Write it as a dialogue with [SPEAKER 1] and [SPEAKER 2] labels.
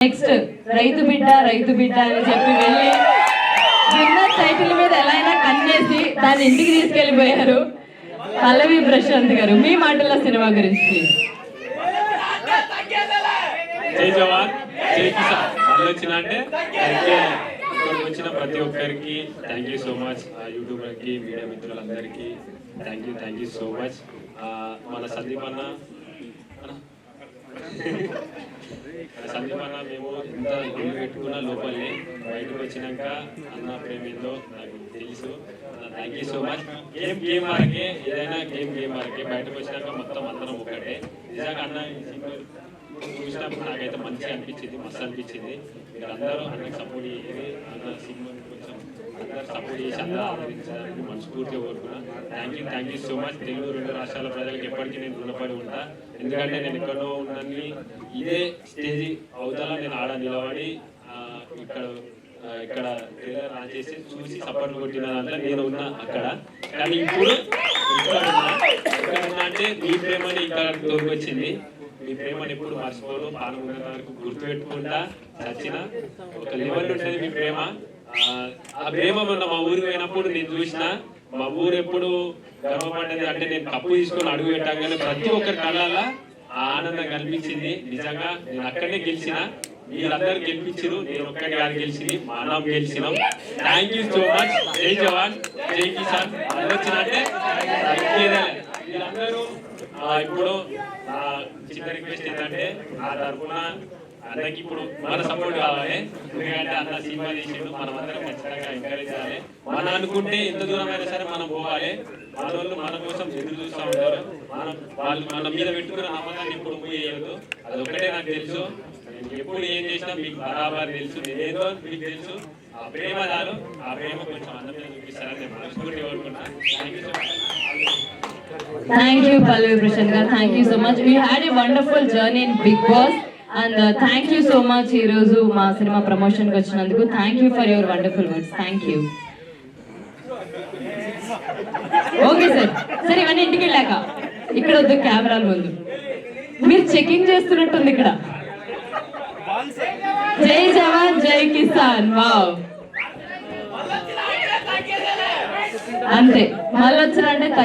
[SPEAKER 1] Next రైతు బిడ్డ రైతు బిడ్డ అని చెప్పి వెళ్ళి విన్నర్ టైటిల్ మీద ఎలా అయినా కన్నేసి దాన్ని ఇంటికి తీసుకెళ్ళిపోయారు పల్లవి ప్రశాంత్ గారు మీ మాటల సినిమా గురించి
[SPEAKER 2] జై జవాన్ జై కిసాన్. మళ్ళీ వచ్చిన అంటే ఇక్కడికి వచ్చిన ప్రతి ఒక్కరికి థ్యాంక్ యూ సో మచ్. యూట్యూబర్కి మీడియా మిత్రులందరికీ thank you thank you so much. మన సందీప్ అన్న. అన్న? మేము ఇంత గుళ్ళు పెట్టుకున్న లోపలే బయటకు వచ్చినాక అన్న ప్రేమ నాకు తెలుసు. Thank you so much game game వరకే ఏదైనా గేమ్ గేమ్ వరకే బయటకు వచ్చినాక మొత్తం అందరం ఒకటే నిజంగా అన్న చూసినప్పుడు నాకైతే మంచిగా అనిపించింది మస్తు అనిపించింది. మీరు అందరూ అన్నకి సపోర్ట్ చేయాలి అన్న సినిమా కొంచెం అందరూ సపోర్ట్ చేసి అందరూ ఆదరించాలని మనస్ఫూర్తిగా కోరుకున్నాను thank you thank you so much Telugu రెండు రాష్ట్రాల ప్రజలకు ఎప్పటికీ నేను రుణపడి ఉంటా ఎందుకంటే నేను ఎక్కడో ఉండని ఇదే స్టేజ్ అవుతాలా నేను ఆడ నిలబడి ఇక్కడ ఇక్కడ ట్రైలర్ ఆన్ చేసి చూసి సపోర్ట్ కొట్టిన దాంట్లో నేను ఉన్నా అక్కడ కానీ ఇప్పుడు ఇక్కడ ఉన్నా అంటే మీ ప్రేమని ఇక్కడ తోడుకొచ్చింది మీ ప్రేమని ఎప్పుడు మర్చిపోను పాల్గొన్న వరకు గుర్తు పెట్టుకుంటా చచ్చిన ఒక లెవెల్ ఉంటుంది మీ ప్రేమ ఆ, ప్రేమ మొన్న మా ఊరికి పోయినప్పుడు నేను చూసిన మా ఊరు ఎప్పుడు గర్వపడ్డది అంటే నేను కప్పు తీసుకొని అడుగు పెట్టగానే ప్రతి ఒక్కరి కళ్ళాల ఆ ఆనందం కల్పించింది నిజంగా నేను అక్కడనే గెలిచిన. మీరందరూ గెలిపించారు నేను ఒక్కడి గారు గెలిచింది. మనం గెలిచినాం. థ్యాంక్ యూ సో మచ్ జై జవాన్. జై కిసాన్. వచ్చిన అంటే మీరందరూ ఇప్పుడు చిన్న రిక్వెస్ట్ ఏంటంటే నా తరఫున అన్నకి ఇప్పుడు మన సపోర్ట్ కావాలి. ఎందుకంటే అన్న సినిమా చేసిండు మనం అందరం ఖచ్చితంగా ఎంకరేజ్ చేయాలి. మనం అనుకుంటే ఎంత దూరం అయినా సరే మనం పోవాలి. మన వాళ్ళు మన కోసం ఎదురు చూస్తూ ఉంటారు. మనం వాళ్ళు మన మీద పెట్టుకున్న నమ్మకాన్ని ఎప్పుడు పోయేయద్దు అది ఒకటే నాకు తెలుసు. ఎప్పుడు ఏం చేసినా మీకు బరాబర్ తెలుసు. నేనేదో మీకు తెలుసు. ఆ ప్రేమ చాలు. ఆ ప్రేమ కొంచెం అన్న చూపిస్తారని నేను మనస్ఫూర్తి కోరుకున్నా thank you so much
[SPEAKER 1] Thank you, Pallavi Prashanth గారు. Thank you so much we had a wonderful journey in big and thank you so much ఈ రోజు మా సినిమా ప్రమోషన్కి వచ్చినందుకు. Thank you for your wonderful words thank you okay sir సరే ఇవన్నీ ఇంటికి వెళ్ళాక ఇక్కడ వద్దు కెమెరాల ముందు మీరు చెకింగ్ చేస్తున్నట్టుంది ఇక్కడ. జై జవాన్ జై కిసాన్. వావ్ అంతే. మళ్ళీ వచ్చిన అంటే